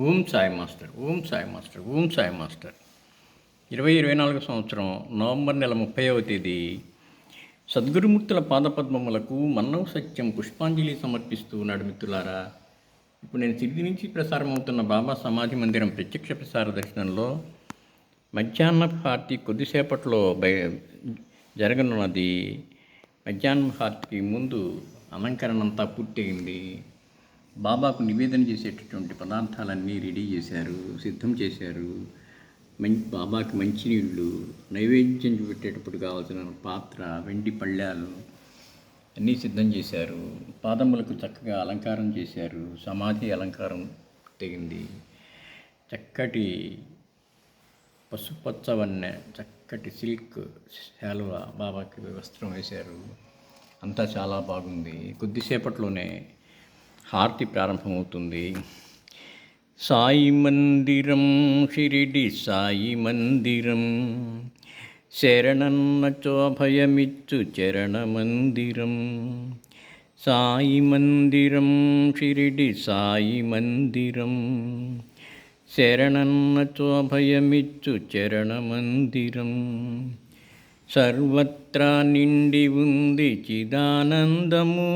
Om Sai master Om Sai master Om Sai master. ఇరవై ఇరవై నాలుగు సంవత్సరం నవంబర్ నెల ముప్పైవ తేదీ. సద్గురుమూర్తుల పాదపద్మములకు మన్నవ సత్యం పుష్పాంజలి సమర్పిస్తూ ఉన్నాడు మిత్రులారా. ఇప్పుడు నేను సిద్ధి నుంచి ప్రసారం అవుతున్న బాబా సమాధి మందిరం ప్రత్యక్ష ప్రసార దర్శనంలో మధ్యాహ్న హారతి కొద్దిసేపట్లో బయ జరగనున్నది. మధ్యాహ్న హారతికి ముందు అలంకరణ అంతా పూర్తయింది. బాబాకు నివేదన చేసేటటువంటి పదార్థాలన్నీ రెడీ చేశారు సిద్ధం చేశారు. మంచి బాబాకి మంచినీళ్ళు నైవేద్యం పెట్టేటప్పుడు కావాల్సిన పాత్ర వెండి పళ్ళాలు అన్నీ సిద్ధం చేశారు. పాదములకు చక్కగా అలంకారం చేశారు. సమాధి అలంకారం తెగింది. చక్కటి పసుపచ్చవన్నె చక్కటి సిల్క్ శాలువ బాబాకి వస్త్రం వేశారు. అంతా చాలా బాగుంది. కొద్దిసేపట్లోనే హారతి ప్రారంభమవుతుంది. సాయి మందిరం షిరిడి సాయి మందిరం శరణన్నచో భయమిచ్చు చరణ మందిరం సాయి మందిరం షిరిడి సాయి మందిరం శరణన్నచో భయమిచ్చు చరణ మందిరం సర్వత్రా నిండి ఉంది చిదానందము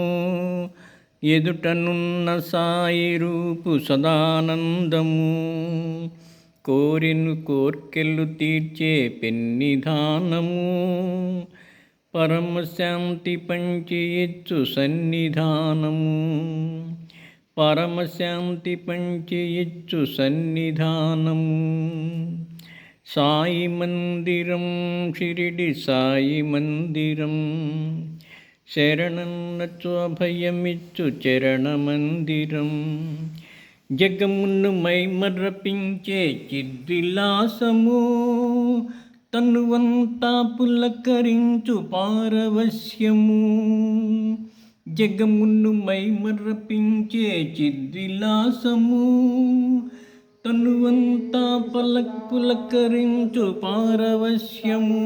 ఎదుటనున్న సాయి రూపు సదానందము. కోరిను కోర్కెళ్ళు తీర్చే పెన్నిధానము పరమశాంతి పంచి సన్నిధానము. పరమశాంతి పంచి సన్నిధానము. సాయి మందిరం షిరిడి సాయి మందిరం. శరణన్నచు అభయమిచ్చు చరణ జగమును మైమర్రపించే చిద్విలాసము తనువంతా పులకరించు పారవశ్యము జగమును మైమర్రపించే చిద్విలాసము తనువంతా పలక్ పులకరించు పారవశ్యము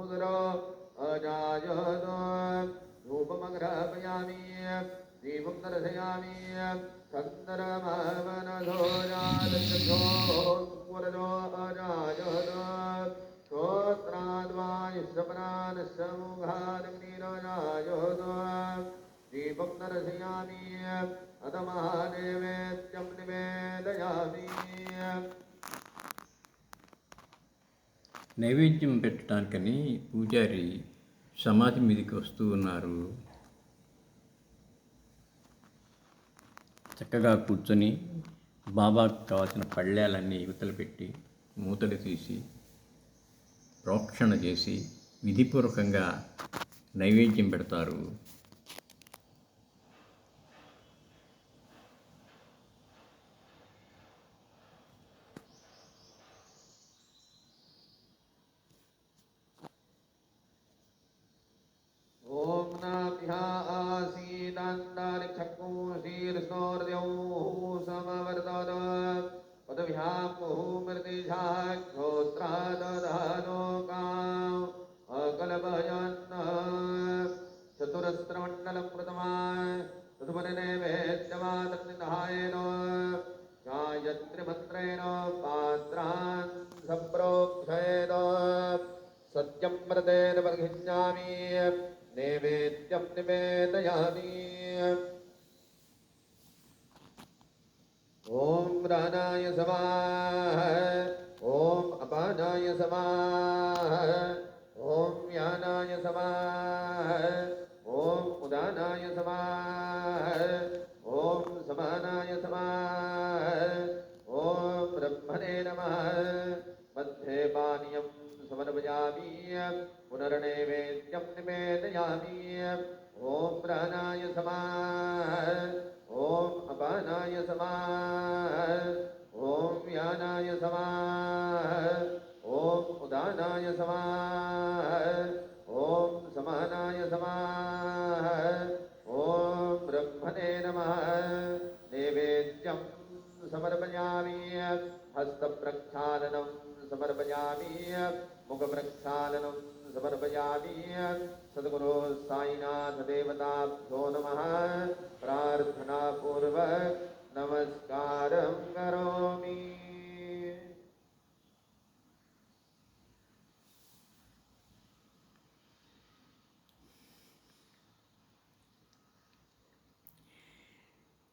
समुद्र अजायत रूपमग्रहपयामि दीपं दर्शयामि चन्द्रमवनधोजातोरजो अजायत श्रोत्राद्वायुशमनान् समुघानग्निरजायत दीपं दर्शयामि अथ महादेवेत्यं निवेदयामि నైవేద్యం పెట్టడానికని పూజారి సమాధి మీదకి వస్తూ ఉన్నారు. చక్కగా కూర్చొని బాబాకు కావాల్సిన పళ్ళాలన్నీ యువతలు పెట్టి మూతలు తీసి ప్రోక్షణ చేసి విధిపూర్వకంగా నైవేద్యం పెడతారు. चक्षुषीर्षोर्द्यौसमवर्दन पदभ्यां मुहुमृतिशाः श्रोत्रादधानोकाम् अकलभयन् चतुरस्त्रमण्डलं प्रथमा चतुमनिवेद्यमातृनिधायेन गायत्रिमन्त्रेण पात्रान् सम्प्रोक्षयेन सत्यं व्रतेन वर्घिष्यामि नैवेद्यं निवेदयामि। ఓం ప్రాణాయ సమాహ. ఓం అపానాయ సమాహ. पानीयं समर्पयामि पुनर्नैवेद्यं निवेदयामि। ॐ प्राणाय समाः। ॐ अपानाय समाः। ॐ यानाय समाः। ॐ उदानाय समाः। ॐ समानाय समाः। ॐ ब्रह्मणे नमः। नैवेद्यं समर्पयामि हस्तप्रक्षालनं समर्पयामि मुखप्रक्षालनं समर्पयामि सद्गुरो साईनाथदेवताभ्यो नमः। प्रार्थनापूर्वक नमस्कारं करोमि।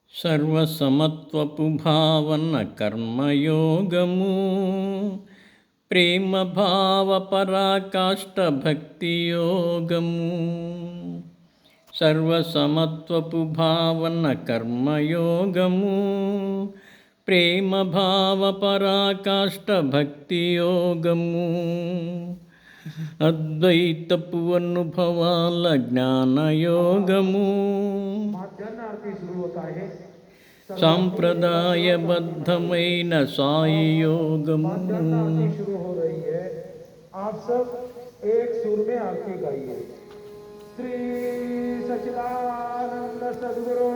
सर्वसमत्वपुभावनकर्मयोगमू భావన కర్మయోగము ప్రేమ భావ పరాకాష్ట భక్తి యోగము సర్వసమత్వపు భావన కర్మయోగము ప్రేమ భావ పరాకాష్ట భక్తి యోగము అద్వైతపు అనుభవాల జ్ఞానయోగము माध्यान्ह आरती सुरू होत आहे సాంప్రదాయబద్ధమైన సాయి యోగము माध्यान्ह आरती शुरू हो रही है आप सब एक सुर में आरती गाइए श्री सचिदानंद सदगुरु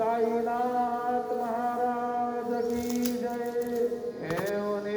साईनाथ महाराज की जय हे उनि